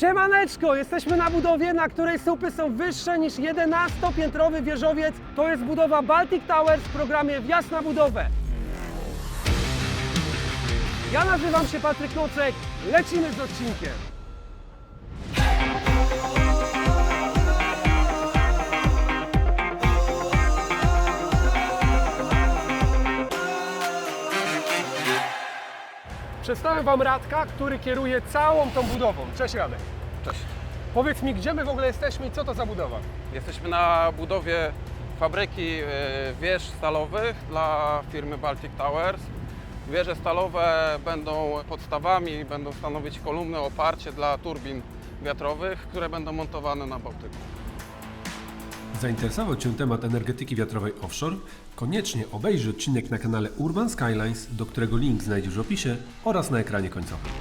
Siemaneczko! Jesteśmy na budowie, na której słupy są wyższe niż 11-piętrowy wieżowiec. To jest budowa Baltic Towers w programie Wjazd na budowę. Ja nazywam się Patryk Nocek. Lecimy z odcinkiem. Przedstawiam Wam Radka, który kieruje całą tą budową. Cześć Radek. Cześć. Powiedz mi, gdzie my w ogóle jesteśmy i co to za budowa? Jesteśmy na budowie fabryki e, wież stalowych dla firmy Baltic Towers. Wieże stalowe będą podstawami, będą stanowić kolumny, oparcie dla turbin wiatrowych, które będą montowane na Bałtyku. Zainteresował Cię temat energetyki wiatrowej offshore? Koniecznie obejrzyj odcinek na kanale Urban Skylines, do którego link znajdziesz w opisie oraz na ekranie końcowym.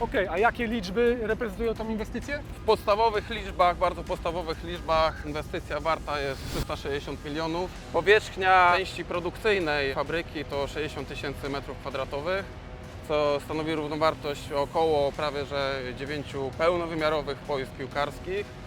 Okej, a jakie liczby reprezentują tą inwestycję? W podstawowych liczbach, bardzo podstawowych liczbach, inwestycja warta jest 360 milionów. Powierzchnia części produkcyjnej fabryki to 60 tysięcy metrów kwadratowych, co stanowi równowartość około prawie że 9 pełnowymiarowych boisk piłkarskich.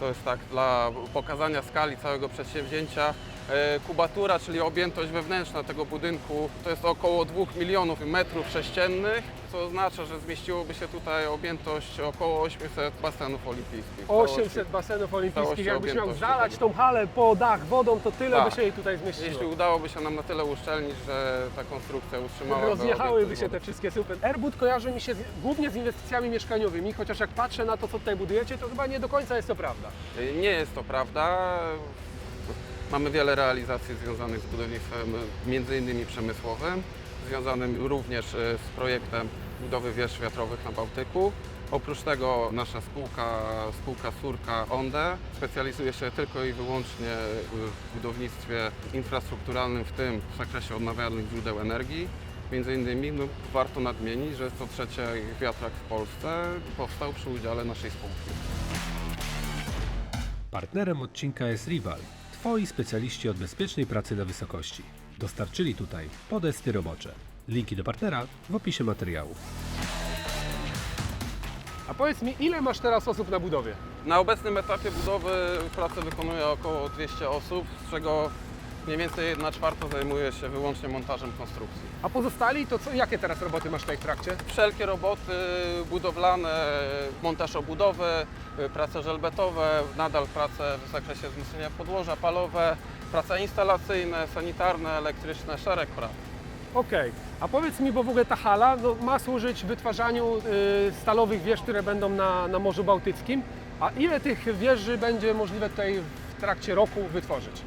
To jest tak dla pokazania skali całego przedsięwzięcia. E, Kubatura, czyli objętość wewnętrzna tego budynku, to jest około 2 milionów metrów sześciennych, co oznacza, że zmieściłoby się tutaj objętość około 800 basenów olimpijskich. 800 basenów olimpijskich. Jakbyś miał zalać tą halę po dach wodą, to tyle Tak. by się jej tutaj zmieściło. Jeśli udałoby się nam na tyle uszczelnić, że ta konstrukcja utrzymała Rozjechałyby się te wszystkie super. Airbud kojarzy mi się z, głównie z inwestycjami mieszkaniowymi, chociaż jak patrzę na to, co tutaj budujecie, to chyba nie do końca jest to prawda. Nie jest to prawda. Mamy wiele realizacji związanych z budownictwem, między innymi przemysłowym, związanym również e, z projektem budowy wież wiatrowych na Bałtyku. Oprócz tego nasza spółka, spółka Surka Onde specjalizuje się tylko i wyłącznie w budownictwie infrastrukturalnym, w tym w zakresie odnawialnych źródeł energii. Między innymi no, warto nadmienić, że co trzeci wiatrak w Polsce powstał przy udziale naszej spółki. Partnerem odcinka jest Rival, Twoi specjaliści od bezpiecznej pracy na wysokości. Dostarczyli tutaj podesty robocze. Linki do partnera w opisie materiału. A powiedz mi, ile masz teraz osób na budowie? Na obecnym etapie budowy pracę wykonuje około 200 osób, z czego mniej więcej 1 czwarta zajmuje się wyłącznie montażem konstrukcji. A pozostali, to co, jakie teraz roboty masz tutaj w trakcie? Wszelkie roboty budowlane, montaż obudowy, prace żelbetowe, nadal prace w zakresie wzmocnienia podłoża, palowe, prace instalacyjne, sanitarne, elektryczne, szereg prac. Okej, a powiedz mi, bo w ogóle ta hala no, ma służyć wytwarzaniu y, stalowych wież, które będą na, na Morzu Bałtyckim. A ile tych wieży będzie możliwe tutaj w trakcie roku wytworzyć?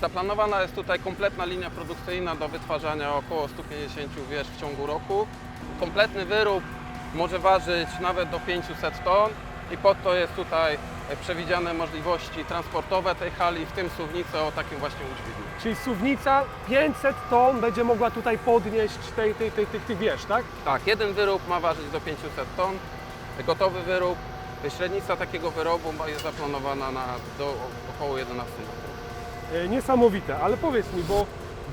Zaplanowana jest tutaj kompletna linia produkcyjna do wytwarzania około 150 wież w ciągu roku. Kompletny wyrób może ważyć nawet do 500 ton i pod to jest tutaj przewidziane możliwości transportowe tej hali, w tym suwnicę o takim właśnie udźwigniu. Czyli suwnica 500 ton będzie mogła tutaj podnieść tej, tej, tej, tych, tych wież, tak? Tak, jeden wyrób ma ważyć do 500 ton, gotowy wyrób. Średnica takiego wyrobu jest zaplanowana na do około 11 metrów. E, Niesamowite, ale powiedz mi, bo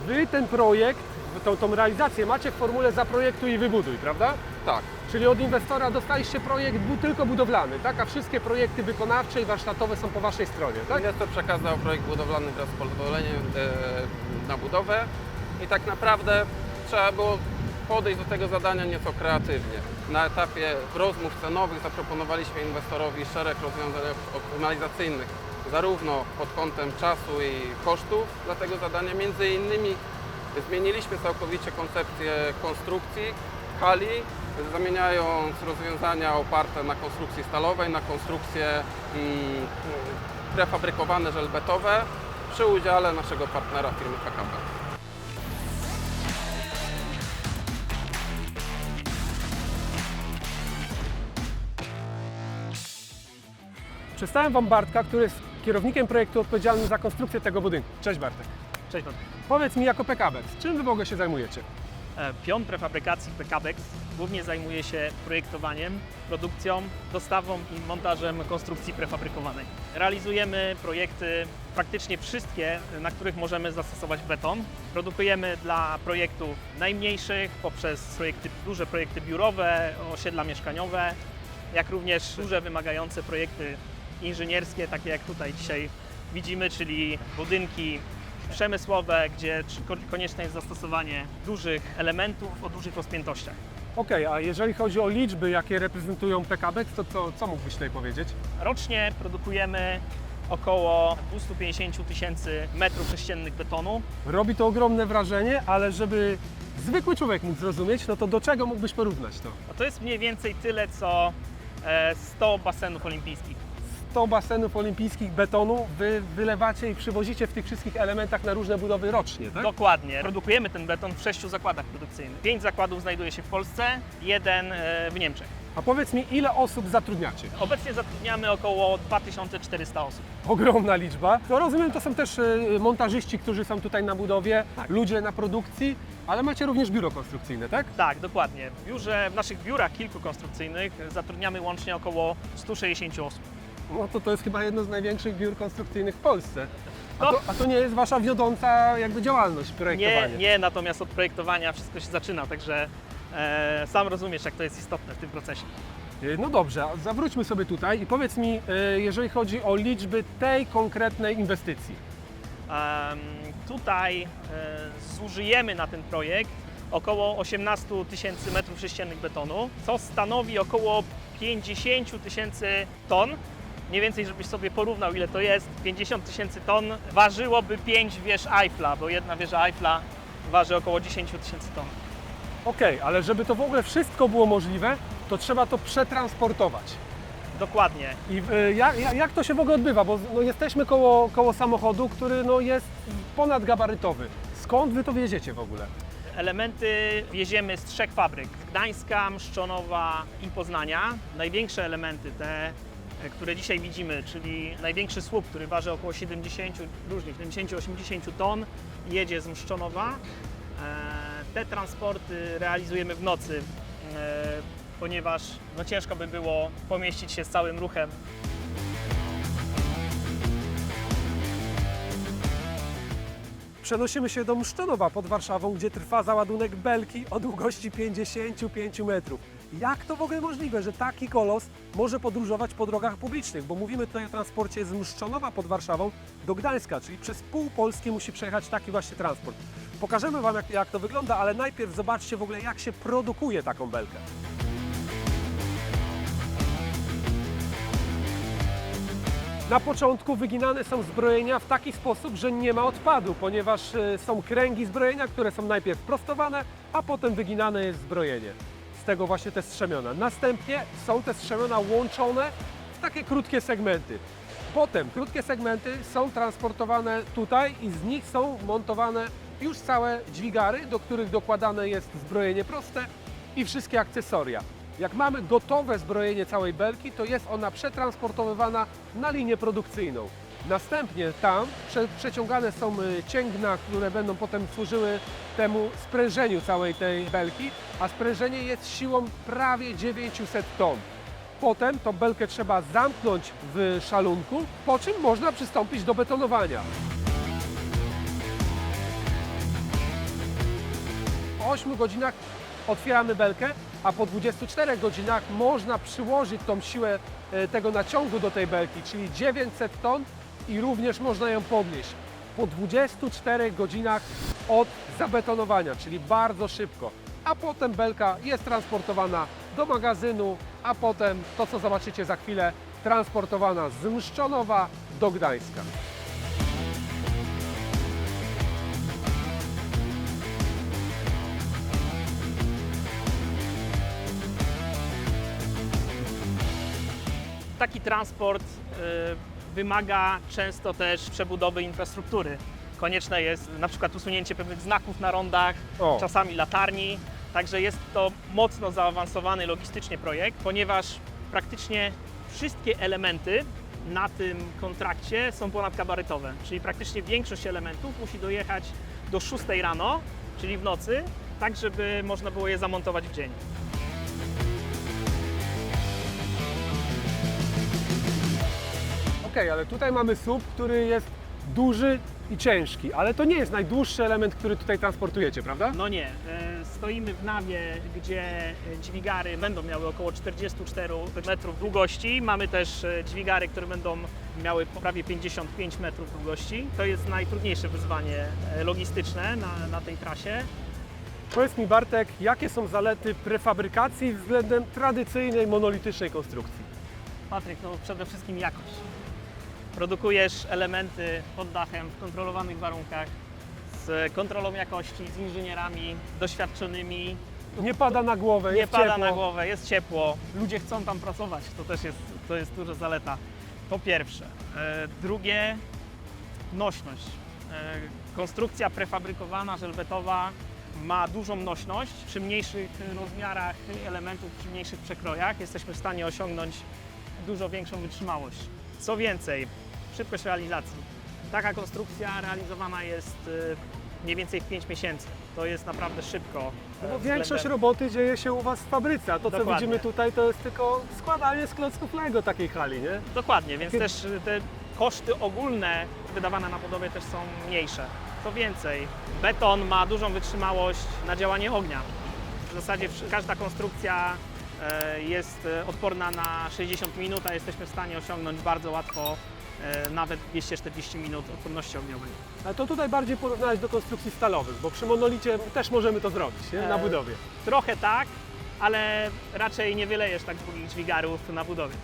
Wy ten projekt, tą, tą realizację macie w formule zaprojektuj i wybuduj, prawda? Tak, Czyli od inwestora dostaliście projekt bu, tylko budowlany, tak? A wszystkie projekty wykonawcze i warsztatowe są po Waszej stronie, tak? Inwestor przekazał projekt budowlany wraz z pozwoleniem e, na budowę i tak naprawdę trzeba było podejść do tego zadania nieco kreatywnie. Na etapie rozmów cenowych zaproponowaliśmy inwestorowi szereg rozwiązań optymalizacyjnych, zarówno pod kątem czasu i kosztów dla tego zadania. Między innymi zmieniliśmy całkowicie koncepcję konstrukcji hali, zamieniając rozwiązania oparte na konstrukcji stalowej, na konstrukcje mm, prefabrykowane żelbetowe przy udziale naszego partnera firmy PKB. Przedstawiam Wam Bartka, który jest kierownikiem projektu odpowiedzialnym za konstrukcję tego budynku. Cześć Bartek. Cześć Pan. Powiedz mi jako PKB, czym Wy w ogóle się zajmujecie? E, Pion prefabrykacji PKBEX głównie zajmuje się projektowaniem, produkcją, dostawą i montażem konstrukcji prefabrykowanej. Realizujemy projekty praktycznie wszystkie, na których możemy zastosować beton. Produkujemy dla projektów najmniejszych poprzez projekty, duże projekty biurowe, osiedla mieszkaniowe, jak również duże wymagające projekty inżynierskie, takie jak tutaj dzisiaj widzimy, czyli budynki przemysłowe, gdzie konieczne jest zastosowanie dużych elementów o dużych rozpiętościach. Okej, a jeżeli chodzi o liczby, jakie reprezentują PKBX, to co, co mógłbyś tutaj powiedzieć? Rocznie produkujemy około 250 tysięcy metrów sześciennych betonu. Robi to ogromne wrażenie, ale żeby zwykły człowiek mógł zrozumieć, no to do czego mógłbyś porównać to? A to jest mniej więcej tyle, co e, 100 basenów olimpijskich. 100 basenów olimpijskich betonu wy wylewacie i przywozicie w tych wszystkich elementach na różne budowy rocznie, tak? Dokładnie. Produkujemy ten beton w sześciu zakładach produkcyjnych. Pięć zakładów znajduje się w Polsce, jeden e, w Niemczech. A powiedz mi, ile osób zatrudniacie? Obecnie zatrudniamy około 2400 osób. Ogromna liczba. To rozumiem, to są też y, montażyści, którzy są tutaj na budowie, Tak. ludzie na produkcji, ale macie również biuro konstrukcyjne, tak? Tak, dokładnie. W, biurze, w naszych biurach kilku konstrukcyjnych zatrudniamy łącznie około 160 osób. No to to jest chyba jedno z największych biur konstrukcyjnych w Polsce. A No. to, a to nie jest wasza wiodąca jakby działalność, projektowanie? Nie, nie, natomiast od projektowania wszystko się zaczyna, także e, sam rozumiesz, jak to jest istotne w tym procesie. Y, No dobrze, a zawróćmy sobie tutaj i powiedz mi, y, jeżeli chodzi o liczby tej konkretnej inwestycji. Em, tutaj e, zużyjemy na ten projekt około 18 tysięcy metrów sześciennych betonu, co stanowi około 50 tysięcy ton. Mniej więcej, żebyś sobie porównał, ile to jest, 50 tysięcy ton ważyłoby 5 wież Eiffla, bo jedna wieża Eiffla waży około 10 tysięcy ton. Okej, ale żeby to w ogóle wszystko było możliwe, to trzeba to przetransportować. Dokładnie. I y, jak, jak- jak to się w ogóle odbywa? Bo no, jesteśmy koło, koło samochodu, który no, jest ponadgabarytowy. Skąd wy to wieziecie w ogóle? Elementy wieziemy z trzech fabryk: Gdańska, Mszczonowa i Poznania. Największe elementy, te, e, które dzisiaj widzimy, czyli największy słup, który waży około 70, różnych 70-80 ton, jedzie z Mszczonowa. E, Te transporty realizujemy w nocy, e, ponieważ no, ciężko by było pomieścić się z całym ruchem Przenosimy się do Mszczenowa pod Warszawą, gdzie trwa załadunek belki o długości 55 metrów. Jak to w ogóle możliwe, że taki kolos może podróżować po drogach publicznych? Bo mówimy tutaj o transporcie z Mszczonowa pod Warszawą do Gdańska, czyli przez pół Polski musi przejechać taki właśnie transport. Pokażemy Wam, jak, jak to wygląda, ale najpierw zobaczcie w ogóle, jak się produkuje taką belkę. Na początku wyginane są zbrojenia w taki sposób, że nie ma odpadu, ponieważ e, są kręgi zbrojenia, które są najpierw prostowane, a potem wyginane jest zbrojenie. Z tego właśnie te strzemiona. Następnie są te strzemiona łączone w takie krótkie segmenty. Potem krótkie segmenty są transportowane tutaj i z nich są montowane już całe dźwigary, do których dokładane jest zbrojenie proste i wszystkie akcesoria. Jak mamy gotowe zbrojenie całej belki, to jest ona przetransportowywana na linię produkcyjną. Następnie tam prze, przeciągane są y, cięgna, które będą potem służyły temu sprężeniu całej tej belki, a sprężenie jest siłą prawie 900 ton. Potem tą belkę trzeba zamknąć w szalunku, po czym można przystąpić do betonowania. Po 8 godzinach otwieramy belkę, a po 24 godzinach można przyłożyć tą siłę e, tego naciągu do tej belki, czyli 900 ton i również można ją podnieść. Po 24 godzinach od zabetonowania, czyli bardzo szybko. A potem belka jest transportowana do magazynu, a potem to co zobaczycie za chwilę, transportowana z Mszczonowa do Gdańska. taki transport y, wymaga często też przebudowy infrastruktury. Konieczne jest na przykład usunięcie pewnych znaków na rondach, O. czasami latarni. Także jest to mocno zaawansowany logistycznie projekt, ponieważ praktycznie wszystkie elementy na tym kontrakcie są ponadgabarytowe. Czyli praktycznie większość elementów musi dojechać do 6 rano, czyli w nocy, tak żeby można było je zamontować w dzień. Okej, ale tutaj mamy słup, który jest duży i ciężki, ale to nie jest najdłuższy element, który tutaj transportujecie, prawda? No nie, e, stoimy w nawie, gdzie e, dźwigary będą miały około 44 metrów długości. Mamy też e, dźwigary, które będą miały prawie 55 metrów długości. To jest najtrudniejsze wyzwanie logistyczne na, na tej trasie. Powiedz mi Bartek, jakie są zalety prefabrykacji względem tradycyjnej, monolitycznej konstrukcji? Patryk, no przede wszystkim jakość. Produkujesz elementy pod dachem w kontrolowanych warunkach, z kontrolą jakości, z inżynierami doświadczonymi. Nie pada na głowę, Nie jest pada ciepło. na głowę, jest ciepło, ludzie chcą tam pracować, to też jest, to jest duża zaleta. To pierwsze. E, drugie, nośność. E, konstrukcja prefabrykowana, żelbetowa ma dużą nośność. Przy mniejszych rozmiarach elementów, przy mniejszych przekrojach jesteśmy w stanie osiągnąć dużo większą wytrzymałość. Co więcej, szybkość realizacji. Taka konstrukcja realizowana jest e, mniej więcej w 5 miesięcy. To jest naprawdę szybko. No e, bo większość roboty dzieje się u Was w fabryce, a to co Dokładnie. widzimy tutaj to jest tylko składanie z klocków Lego takiej hali, nie? Dokładnie, więc też y, te koszty ogólne wydawane na budowie też są mniejsze. Co więcej, beton ma dużą wytrzymałość na działanie ognia. W zasadzie każda konstrukcja e, jest e, odporna na 60 minut, a jesteśmy w stanie osiągnąć bardzo łatwo nawet 240 minut odporności ogniowej. A to tutaj bardziej porównać do konstrukcji stalowych, bo przy monolicie też możemy to zrobić, nie? Na E, budowie. Trochę tak, ale raczej nie wylejesz tak długich dźwigarów na budowie.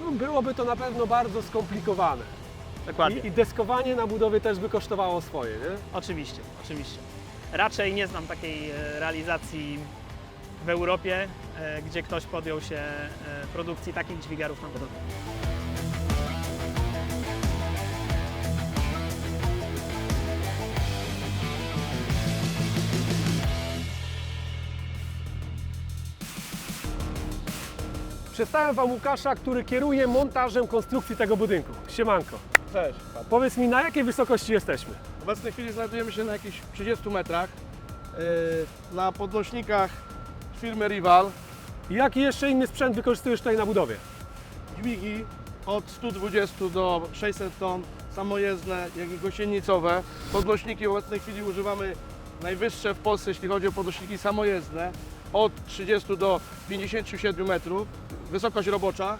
No, byłoby to na pewno bardzo skomplikowane. Dokładnie. I, I deskowanie na budowie też by kosztowało swoje, nie? Oczywiście, oczywiście. Raczej nie znam takiej e, realizacji w Europie, e, gdzie ktoś podjął się e, produkcji takich dźwigarów na budowie. Przedstawiam Wam Łukasza, który kieruje montażem konstrukcji tego budynku. Siemanko. Cześć. Powiedz mi, na jakiej wysokości jesteśmy? W obecnej chwili znajdujemy się na jakichś 30 metrach yy, na podnośnikach firmy Rival. Jaki jeszcze inny sprzęt wykorzystujesz tutaj na budowie? Dźwigi od 120 do 600 ton, samojezdne, jak i gąsienicowe. Podnośniki w obecnej chwili używamy najwyższe w Polsce, jeśli chodzi o podnośniki samojezdne, od 30 do 57 metrów. Wysokość robocza.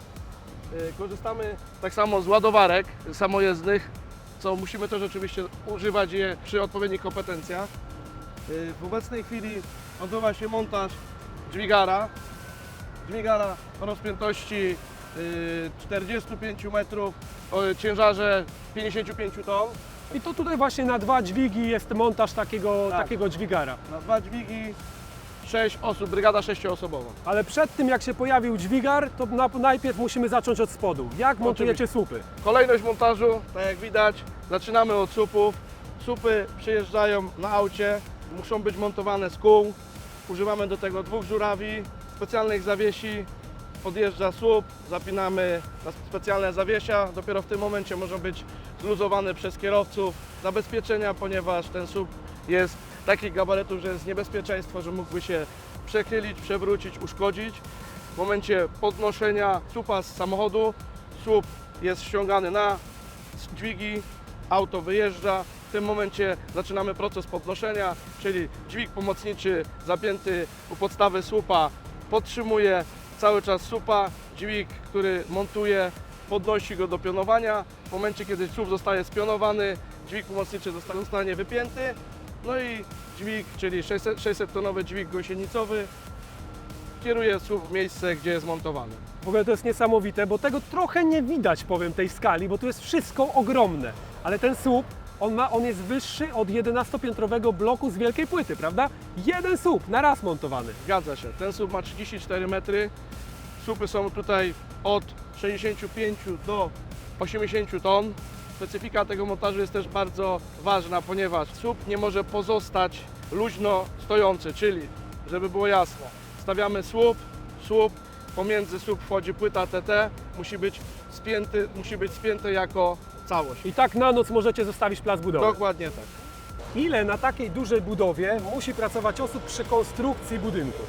Yy, Korzystamy tak samo z ładowarek samojezdnych, co musimy też oczywiście używać je przy odpowiednich kompetencjach. Yy, W obecnej chwili odbywa się montaż dźwigara. Dźwigara o rozpiętości yy, 45 metrów, o ciężarze 55 ton. I to tutaj właśnie na dwa dźwigi jest montaż takiego, Tak. takiego dźwigara. Na dwa dźwigi 6 osób, brygada 6-osobowa. Ale przed tym jak się pojawił dźwigar, to na, najpierw musimy zacząć od spodu. Jak montujecie słupy? Kolejność montażu, tak jak widać, zaczynamy od słupów. Słupy przyjeżdżają na aucie, muszą być montowane z kół. Używamy do tego dwóch żurawi, specjalnych zawiesi. Podjeżdża słup, zapinamy na specjalne zawiesia. Dopiero w tym momencie może być zluzowany przez kierowców. Zabezpieczenia, ponieważ ten słup jest takich gabarytów, że jest niebezpieczeństwo, że mógłby się przechylić, przewrócić, uszkodzić. W momencie podnoszenia słupa z samochodu słup jest ściągany na dźwigi, auto wyjeżdża. W tym momencie zaczynamy proces podnoszenia, czyli dźwig pomocniczy zapięty u podstawy słupa podtrzymuje cały czas słupa, dźwig, który montuje, podnosi go do pionowania. W momencie, kiedy słup zostaje spionowany, dźwig pomocniczy zosta- zostanie wypięty. No i dźwig, czyli 600, 600-tonowy dźwig gąsienicowy, kieruje słup w miejsce, gdzie jest montowany. W ogóle to jest niesamowite, bo tego trochę nie widać, powiem, tej skali, bo tu jest wszystko ogromne. Ale ten słup, on, ma, on jest wyższy od 11-piętrowego bloku z wielkiej płyty, prawda? Jeden słup na raz montowany. Zgadza się. Ten słup ma 34 metry. Słupy są tutaj od 65 do 80 ton. Specyfika tego montażu jest też bardzo ważna, ponieważ słup nie może pozostać luźno stojący, czyli, żeby było jasno, stawiamy słup, słup, pomiędzy słup wchodzi płyta TT, musi być spięty, musi być spięty jako całość. I tak na noc możecie zostawić plac budowy. Dokładnie tak. Ile na takiej dużej budowie musi pracować osób przy konstrukcji budynku?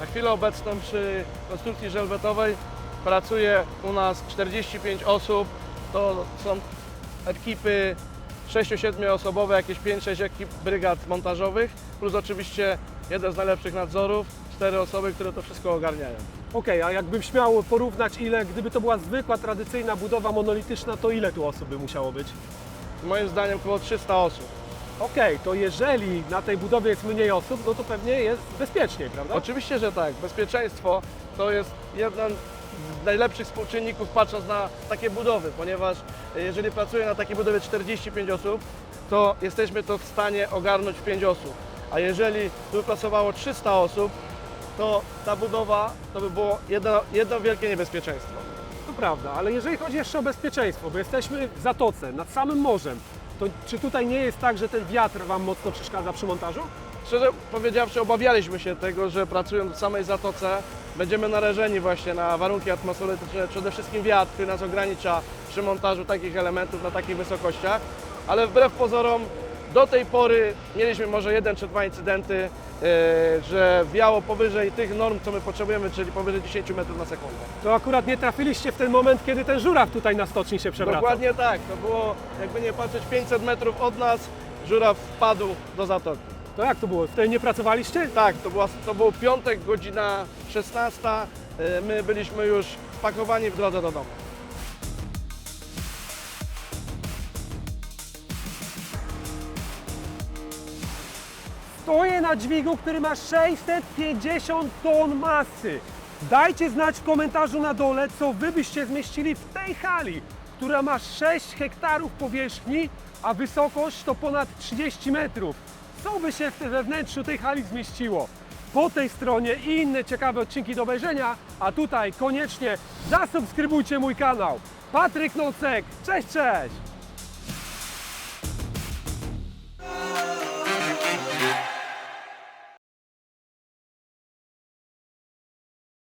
Na chwilę obecną przy konstrukcji żelbetowej pracuje u nas 45 osób. To są ekipy 6-7 osobowe, jakieś 5-6 ekip brygad montażowych, plus oczywiście jeden z najlepszych nadzorów, cztery osoby, które to wszystko ogarniają. Okej, a jakbym śmiał porównać ile, gdyby to była zwykła, tradycyjna budowa monolityczna, to ile tu osób by musiało być? Moim zdaniem około 300 osób. Okej, to jeżeli na tej budowie jest mniej osób, no to pewnie jest bezpieczniej, prawda? Oczywiście, że tak. Bezpieczeństwo to jest jeden najlepszych współczynników patrząc na takie budowy, ponieważ e, jeżeli pracuje na takiej budowie 45 osób, to jesteśmy to w stanie ogarnąć w 5 osób. A jeżeli tu pracowało 300 osób, to ta budowa to by było jedno, jedno wielkie niebezpieczeństwo. To prawda, ale jeżeli chodzi jeszcze o bezpieczeństwo, bo jesteśmy w zatoce, nad samym morzem, to czy tutaj nie jest tak, że ten wiatr Wam mocno przeszkadza przy montażu? Szczerze powiedziawszy, obawialiśmy się tego, że pracując w samej zatoce będziemy narażeni właśnie na warunki atmosferyczne, przede wszystkim wiatr, który nas ogranicza przy montażu takich elementów na takich wysokościach, ale wbrew pozorom do tej pory mieliśmy może jeden czy dwa incydenty, e, że wiało powyżej tych norm, co my potrzebujemy, czyli powyżej 10 metrów na sekundę. To akurat nie trafiliście w ten moment, kiedy ten żuraw tutaj na stoczni się przewracał. Dokładnie tak, to było jakby nie patrzeć 500 metrów od nas, żuraw wpadł do zatoki. To jak to było? Wtedy nie pracowaliście? Tak, to, była, to był piątek, godzina 16. e, My byliśmy już spakowani w drodze do domu. Stoję na dźwigu, który ma 650 ton masy. Dajcie znać w komentarzu na dole, co wy byście zmieścili w tej hali, która ma 6 hektarów powierzchni, a wysokość to ponad 30 metrów. Co by się we wnętrzu tej hali zmieściło? Po tej stronie i inne ciekawe odcinki do obejrzenia, a tutaj koniecznie zasubskrybujcie mój kanał. Patryk Nocek, cześć, cześć!